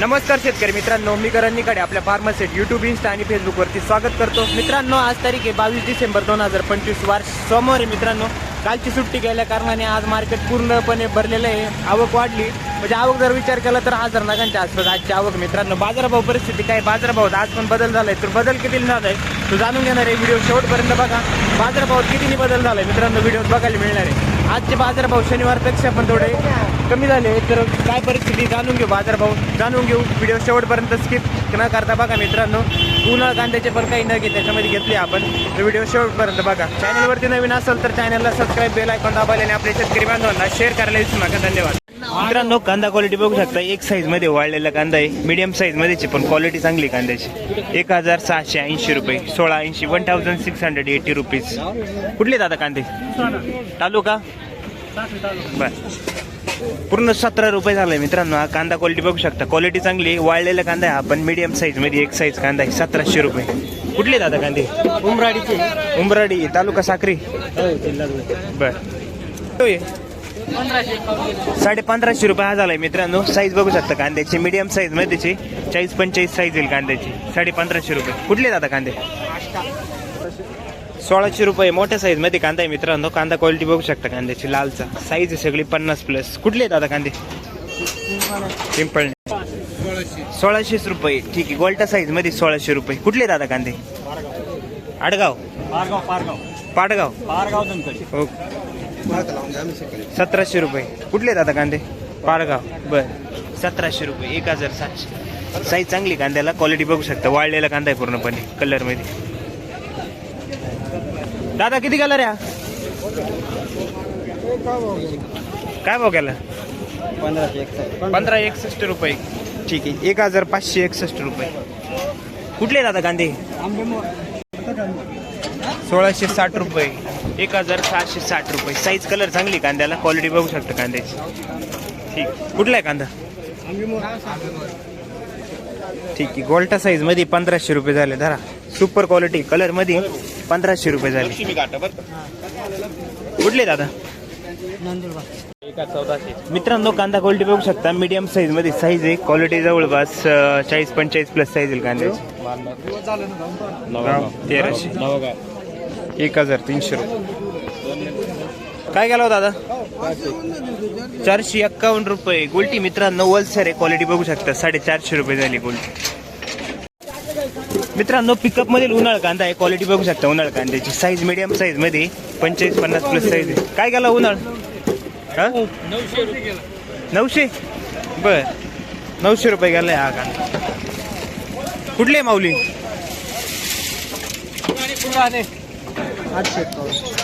नमस्कार शेतकरी मित्रांनो मी करण आपल्या फार्मसेट युट्यूब इन्स्टा आणि फेसबुकवरती स्वागत करतो. मित्रांनो आज तारीख आहे बावीस डिसेंबर दोन हजार पंचवीस वार सोमवार मित्रांनो. कालची सुट्टी गेल्या कारणाने आज मार्केट पूर्णपणे भरलेलं आहे. आवक वाढली. म्हणजे आवक जर विचार केला तर हजार नागांच्या आसपास आजची आवक मित्रांनो. बाजारभाव परिस्थिती काय बाजारभावात आज पण बदल झालाय. तर बदल किती झालाय तो जाणून घेणार आहे. व्हिडिओ शेवटपर्यंत बघा. बाजारभावात कितीने बदल झालाय? मित्रांनो व्हिडिओ बघायला मिळणार आहे. आजचे बाजारभाव शनिवारपेक्षा पण थोडे कमी झाले तर काय परिस्थिती जाणून घेऊ बाजारभाव जाणून घेऊ. व्हिडिओ शेवटपर्यंत स्किप न करता बघा मित्रांनो. उन्हाळ कांद्याचे पण काही नग आहे त्याच्यामध्ये घेतले आपण. तर व्हिडिओ शेवटपर्यंत बघा. चॅनलवरती नवीन असेल तर चॅनलला सबस्क्राईब बेल ऐकून दाबायला आणि आपल्या शेतकरी बांधवांना शेअर करायला विसरू नका. धन्यवाद. मित्रांनो कांदा क्वालिटी बघू शकता. एक साईजमध्ये वाढलेला कांदा आहे. मीडियम साईज मध्येची पण क्वालिटी चांगली कांद्याची. एक हजार सहाशे ऐंशी रुपये. सोळा ऐंशी one thousand six hundred eighty rupees कुठले दादा कांदे? तालुका. बर. पूर्ण सतरा रुपये झालाय मित्रांनो हा कांदा क्वालिटी बघू शकता. क्वालिटी चांगली वाळलेला कांदा आहे हा पण मीडियम साईजमध्ये एक साईज कांदा आहे सतराशे रुपये. कुठले दादा कांदे? उमराडीचे. उमराडी तालुका साक्री. बर. साडे पंधराशे रुपये हा झालाय मित्रांनो. साईज बघू शकता कांद्याची मीडियम साईज मध्येची. चाळीस पंचेचाळीस साईज येईल कांद्याची. साडे पंधराशे रुपये. कुठले दादा कांदे? सोळाशे रुपये मोठ्या साईजमध्ये कांदा आहे मित्रांनो. कांदा क्वालिटी बघू शकता कांद्याची. लालचा. साईज आहे सगळी पन्नास प्लस कुठले दादा कांदे? पिंपळ सोळाशेच रुपये. ठीक आहे. गोल्टा साईजमध्ये सोळाशे रुपये. कुठले दादा कांदे? आडगाव. पाडगाव. दनकडे ओके सतराशे रुपये. कुठले दादा कांदे? पाडगाव बर. सतराशे रुपये. एक हजार सातशे. साईज चांगली कांद्याला. क्वालिटी बघू शकता. वाळलेला कांदा आहे पूर्णपणे. कलरमध्ये. दादा किती कलर आहे? काय भाव पंधराशे एक पंधरा एकसष्ट रुपये. ठीक आहे. एक हजार पाचशे एकसष्ट रुपये. कुठले दादा कांदे? सोळाशे साठ रुपये. एक हजार सहाशे साठ रुपये. साईज कलर चांगली कांद्याला. क्वालिटी बघू शकता कांद्याची. ठीक. कुठला आहे कांदा? ठीक आहे. गोल्टा साईजमध्ये पंधराशे रुपये झाले. धरा. सुपर क्वालिटी कलरमध्ये पंधराशे रुपये झाले. कुठले दादा? मित्रांनो कांदा क्वालिटी बघू शकता. मीडियम साईजमध्ये साईज आहे क्वालिटी जवळपास चाळीस पंचेचाळीस प्लस साईज येईल कांद्याची. तेराशे. एक हजार तीनशे रुपये. काय गेला हो दादा? चारशे एक्कावन्न रुपये. गोल्टी मित्रांनो वलसर आहे. क्वालिटी बघू शकता. साडेचारशे रुपये झाली गोल्टी मित्रांनो पिकअप मधील उन्हाळ कांदा आहे. क्वालिटी बघू शकता उन्हाळ कांद्याची. साईज मीडियम साईजमध्ये पंचेचाळीस पन्नास प्लस साईज आहे. काय गेला उन्हाळ? हा? नऊशे? बर. नऊशे रुपये गेलाय हा कांदा. कुठले माऊली?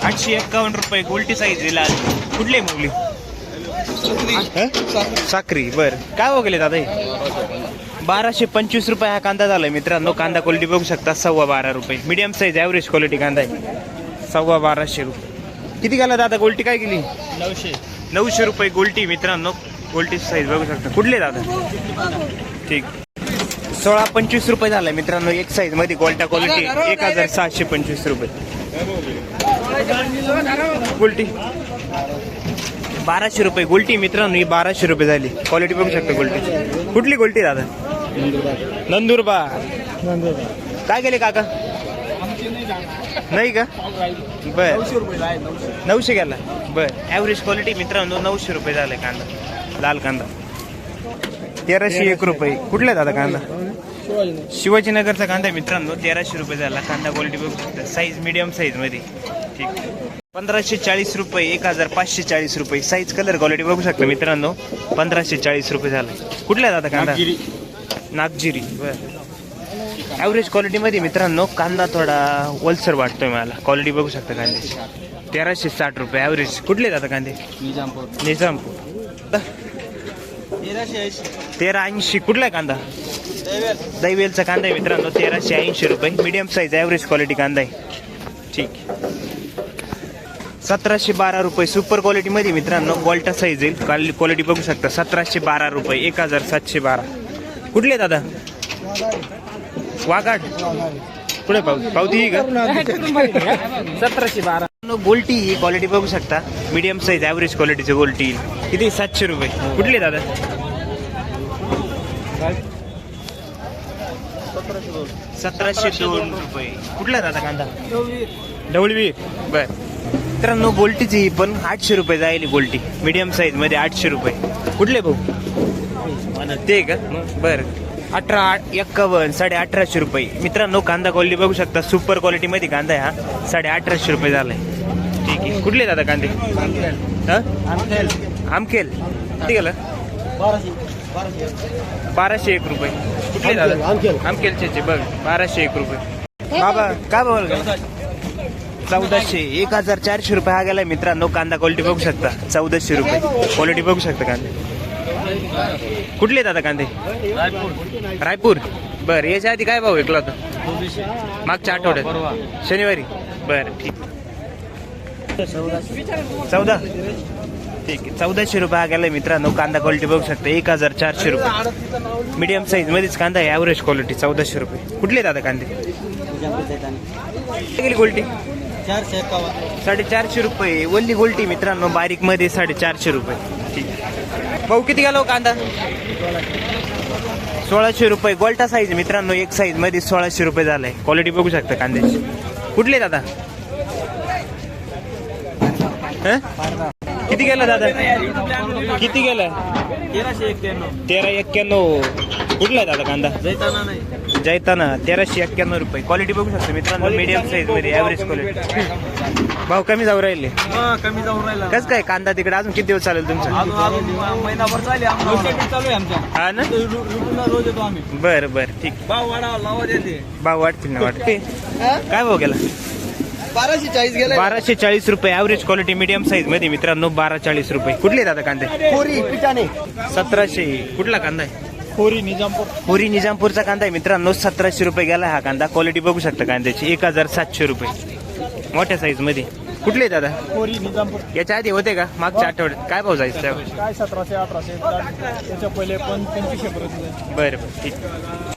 आठशे एक्कावन्न रुपये. गोल्टी साईज दिला कुठले माऊली? हं? साक्री बर. काय हो गेले दादा हे? बाराशे पंचवीस रुपये हा कांदा झालाय मित्रांनो. कांदा क्वालिटी बघू शकता सव्वा बारा रुपये. मीडियम साईज ॲव्हरेज क्वालिटी कांदा आहे. सव्वा बाराशे रुपये. किती गेला दादा? गोल्टी काय गेली नऊशे. नऊशे रुपये गोल्टी मित्रांनो. गोल्टी साईज बघू शकता. कुठले दादा? ठीक. सोळा पंचवीस रुपये झालाय मित्रांनो एक साईजमध्ये गोल्टा क्वालिटी एक हजार सहाशे पंचवीस रुपये. गोल्टी बाराशे रुपये. गोल्टी मित्रांनो ही बाराशे रुपये झाली. क्वालिटी बघू शकता गोल्टी कुठली गोल्टी दादा? नंदुरबार. काय गेले काका? नाही का? बर. नऊशे गेला. बर. ॲव्हरेज क्वालिटी मित्रांनो नऊशे रुपये झालाय कांदा. लाल कांदा. तेराशे एक रुपये. कुठला दादा कांदा? शिवाजीनगरचा कांदा मित्रांनो. तेराशे रुपये झाला. कांदा क्वालिटी बघू शकता. साईज मिडियम साईजमध्ये. ठीक पंधराशे चाळीस रुपये एक हजार पाचशे चाळीस रुपये. साईज कलर क्वालिटी बघू शकता मित्रांनो. पंधराशे चाळीस रुपये झाला. कुठला दादा कांदा? नागजिरी. बर. ॲव्हरेज क्वालिटीमध्ये मित्रांनो कांदा थोडा वलसर वाटतोय मला. क्वालिटी बघू शकता कांद्याची तेराशे साठ रुपये ॲव्हरेज कुठले दादा कांदे? निजामपूर. निजामपूर. तेरा ऐंशी. कुठला आहे कांदा? दैवेलचा कांदा आहे मित्रांनो तेराशे ऐंशी रुपये. मीडियम साईज ॲव्हरेज क्वालिटी कांदा आहे. ठीक. सतराशे बारा रुपये सुपर क्वालिटीमध्ये मित्रांनो गोल्टा साईज येईल. क्वालिटी बघू शकता. सतराशे बारा रुपये. एक हजार सातशे बारा. कुठले दादा? वाघाट पुढे पाव पावती ही का? सतराशे बारा. गोल्टी ही क्वालिटी बघू शकता. मीडियम साईज ॲव्हरेज क्वालिटीची गोल्टी. किती? सातशे रुपये. कुठले दादा? सतराशे दोन रुपये. कुठला दादा कांदा? ढवळवी. बर. मित्रांनो गोल्टीची पण आठशे रुपये जाईल गोल्टी. मीडियम साईजमध्ये आठशे रुपये. कुठले भाऊ? ते का? बर. अठरा एक्कावन्न साडे अठराशे रुपये. मित्रांनो कांदा क्वालिटी बघू शकता. सुपर क्वालिटी मध्ये कांदा आहे हा. साडे अठराशे रुपये झालाय. ठीक आहे. कुठले दादा कांदे? हा? आमखेल. किती गेलं? बाराशे एक रुपये. कुठले दादा आमखेलचे बघ बाराशे एक रुपये. बाबा काय बोल चौदाशे. एक हजार चारशे रुपये हा गेलाय मित्रांनो. कांदा क्वालिटी बघू शकता. चौदाशे रुपये. क्वालिटी बघू शकता कांदे. कुठले दादा कांदे? रायपूर. बर याच्या आधी काय भाव विकला होता? मागच्या आठवड्यात. शनिवारी. बर ठीक. चौदा. ठीक आहे. चौदाशे रुपये हा गेलाय मित्रांनो कांदा क्वालिटी बघू शकता. एक हजार चारशे रुपये. मीडियम साईज मध्येच कांदा आहे ॲव्हरेज क्वालिटी चौदाशे रुपये. कुठले दादा कांदे? गेली क्वालिटी साडेचारशे रुपये. वल्ली गोल्टी मित्रांनो बारीकमध्ये साडेचारशे रुपये. ठीक भाऊ किती गेलो हो कांदा? सोळाशे रुपये. गोल्टा साईज मित्रांनो एक साईजमध्ये सोळाशे रुपये झालाय क्वालिटी बघू शकता कांद्याची. कुठले दादा? किती गेलं दादा? किती गेलं? तेराशे एक्क्याण्णव तेरा एक्क्याण्णव. कुठला आहे दादा कांदा? जैताना तेराशे एक्क्याण्णव रुपये. क्वालिटी बघू शकता मित्रांनो मीडियम साईजमध्ये ॲव्हरेज क्वालिटी भाव कमी जाऊ राहिले. हा कमी जाऊन राहिला. कस काय कांदा तिकडे? अजून किती दिवस चालेल तुमचा? अजून अजून महिनाभर चालू आहे आमचं चालू आहे आमच्या. हा ना? रुटीनला रोज येतो आम्ही. बर बर ठीक. भाव वाढा लावा देते भाव वाटतील ना वाटते काय भाव गेला? बाराशे चाळीस गेले बाराशे चाळीस रुपये ॲव्हरेज क्वालिटी मीडियम साईजमध्ये मित्रांनो बारा चाळीस रुपये. कुठले दादा कांदे? कोरी पिठाने सतराशे. कुठला कांदा आहे? कोरी निजामपूर. पुरी निजामपूरचा कांदा आहे. मित्रांनो सतराशे रुपये गेला हा कांदा. क्वालिटी बघू शकता कांद्याची. एक हजार सातशे रुपये. मोठ्या साईजमध्ये. कुठले दादा कोरी निजामपूर. याच्या आधी होते का? मागच्या आठवड्यात. काय भाव जायचं त्यावेळेस काय सतराशे अठराशे त्याच्या पहिले पण पंचवीसशे पर्यंत बरं बरं. ठीक.